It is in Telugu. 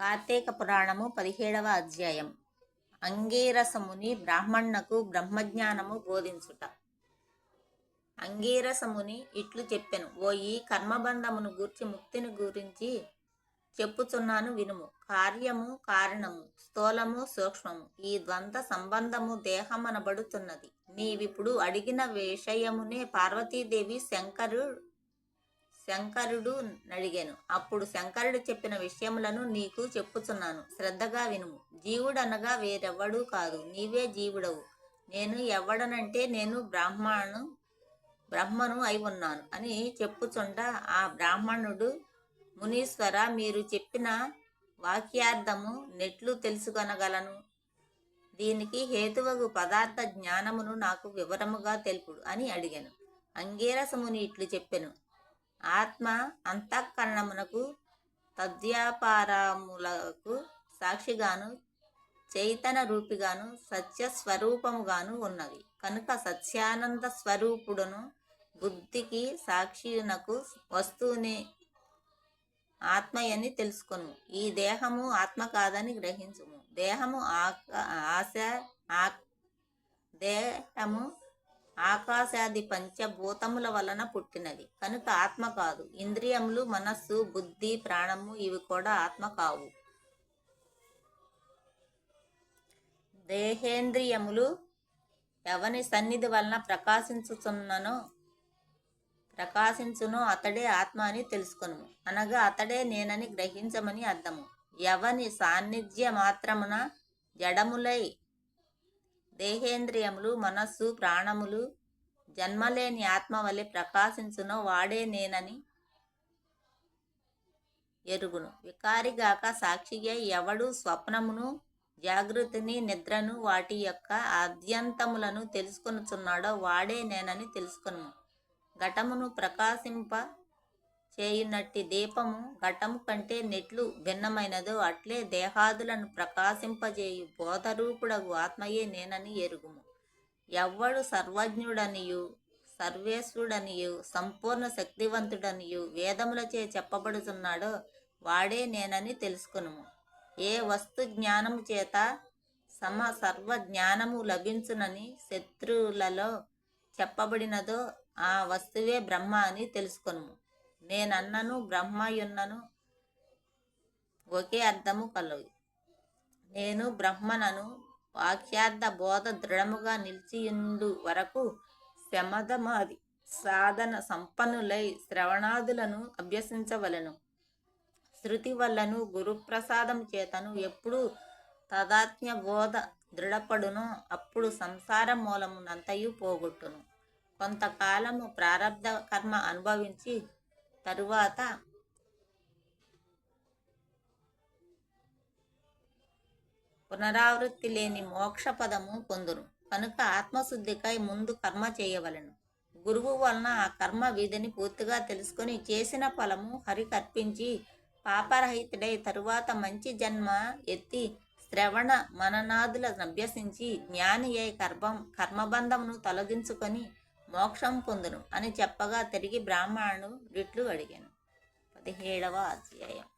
కార్తీక పురాణము పదిహేడవ అధ్యాయం. అంగీరసముని బ్రాహ్మణునకు బ్రహ్మజ్ఞానము బోధించుట. అంగీరసముని ఇట్లు చెప్పెను. ఓ ఈ కర్మబంధమును గూర్చి ముక్తిని గురించి చెప్పుచున్నాను వినుము. కార్యము కారణము స్థూలము సూక్ష్మము. ఈ ద్వంద్వ సంబంధము దేహమనబడుతున్నది. నీవిప్పుడు అడిగిన విషయమునే పార్వతీదేవి శంకరు శంకరుడు నడిగాను. అప్పుడు శంకరుడు చెప్పిన విషయములను నీకు చెప్పుచున్నాను. శ్రద్ధగా వినుము. జీవుడనగా వేరెవ్వడూ కాదు. నీవే జీవుడవు. నేను ఎవడనంటే నేను బ్రాహ్మణు బ్రహ్మను అయి ఉన్నాను అని చెప్పుచుండ ఆ బ్రాహ్మణుడు మునీశ్వర మీరు చెప్పిన వాక్యార్థము నెట్లు తెలుసుకొనగలను. దీనికి హేతువగు పదార్థ జ్ఞానమును నాకు వివరముగా తెలుపుడు అని అడిగాను. అంగీరసముని ఇట్లు చెప్పెను. ఆత్మ అంతఃకరణమునకు తద్వ్యాపారములకు సాక్షిగాను చైతన్య రూపిగాను సత్య స్వరూపముగాను ఉన్నది. కనుక సత్యానంద స్వరూపుడును బుద్ధికి సాక్షినకు వస్తూనే ఆత్మయని తెలుసుకును ఈ దేహము ఆత్మ కాదని గ్రహించుము. దేహము ఆశ ఆ దేహము ఆకాశాది పంచభూతముల వలన పుట్టినది. కనుక ఆత్మ కాదు. ఇంద్రియములు మనస్సు బుద్ధి ప్రాణము ఇవి కూడా ఆత్మ కావు. దేహేంద్రియములు ఎవని సన్నిధి వలన ప్రకాశించుచున్ననో ప్రకాశించునో అతడే ఆత్మ అని తెలుసుకును అనగా అతడే నేనని గ్రహించమని అర్థము. ఎవని సాన్నిధ్య మాత్రమున జడములై దేహేంద్రియములు మనస్సు ప్రాణములు జన్మలేని ఆత్మ వలె ప్రకాశించునో వాడే నేనని ఎరుగును. వికారిగాక సాక్షిగా ఎవడు స్వప్నమును జాగృతిని నిద్రను వాటి యొక్క ఆద్యంతములను తెలుసుకొనుచున్నాడో వాడే నేనని తెలుసుకును ఘటమును ప్రకాశింప చేయునట్టి దీపము ఘటము కంటే నెట్లు భిన్నమైనదో అట్లే దేహాదులను ప్రకాశింపజేయు బోధరూపుడగు ఆత్మయే నేనని ఎరుగుము. ఎవ్వడు సర్వజ్ఞుడనియు సర్వేశ్వరుడనియు సంపూర్ణ శక్తివంతుడనియు వేదములచే చెప్పబడుతున్నాడో వాడే నేనని తెలుసుకునుము. ఏ వస్తు జ్ఞానము చేత సమ సర్వ జ్ఞానము లభించునని శత్రువులలో చెప్పబడినదో ఆ వస్తువే బ్రహ్మ అని తెలుసుకునుము. నేనన్నను బ్రహ్మయున్నను ఒకే అర్థము కలవి నేను బ్రహ్మనను వాక్యార్థ బోధ దృఢముగా నిలిచియుండు వరకు శమధమాది సాధన సంపన్నులై శ్రవణాదులను అభ్యసించవలను. శృతి వల్లను గురుప్రసాదం చేతను ఎప్పుడు తదాత్మ్య బోధ దృఢపడును అప్పుడు సంసార మూలమునంతయు పోగొట్టును. కొంతకాలము ప్రారంధ కర్మ అనుభవించి తరువాత పునరావృత్తి లేని మోక్ష పదము పొందును. కనుక ఆత్మశుద్ధికై ముందు కర్మ చేయవలెను. గురువు వలన ఆ కర్మ విధిని పూర్తిగా తెలుసుకొని చేసిన ఫలము హరికర్పించి పాపరహితుడై తరువాత మంచి జన్మ ఎత్తి శ్రవణ మననాదులను అభ్యసించి జ్ఞాని అయి కర్మం కర్మబంధమును తొలగించుకొని మోక్షం పొందును అని చెప్పగా తిరిగి బ్రాహ్మణుడు రిట్లు అడిగాను పదిహేడవ అధ్యాయం.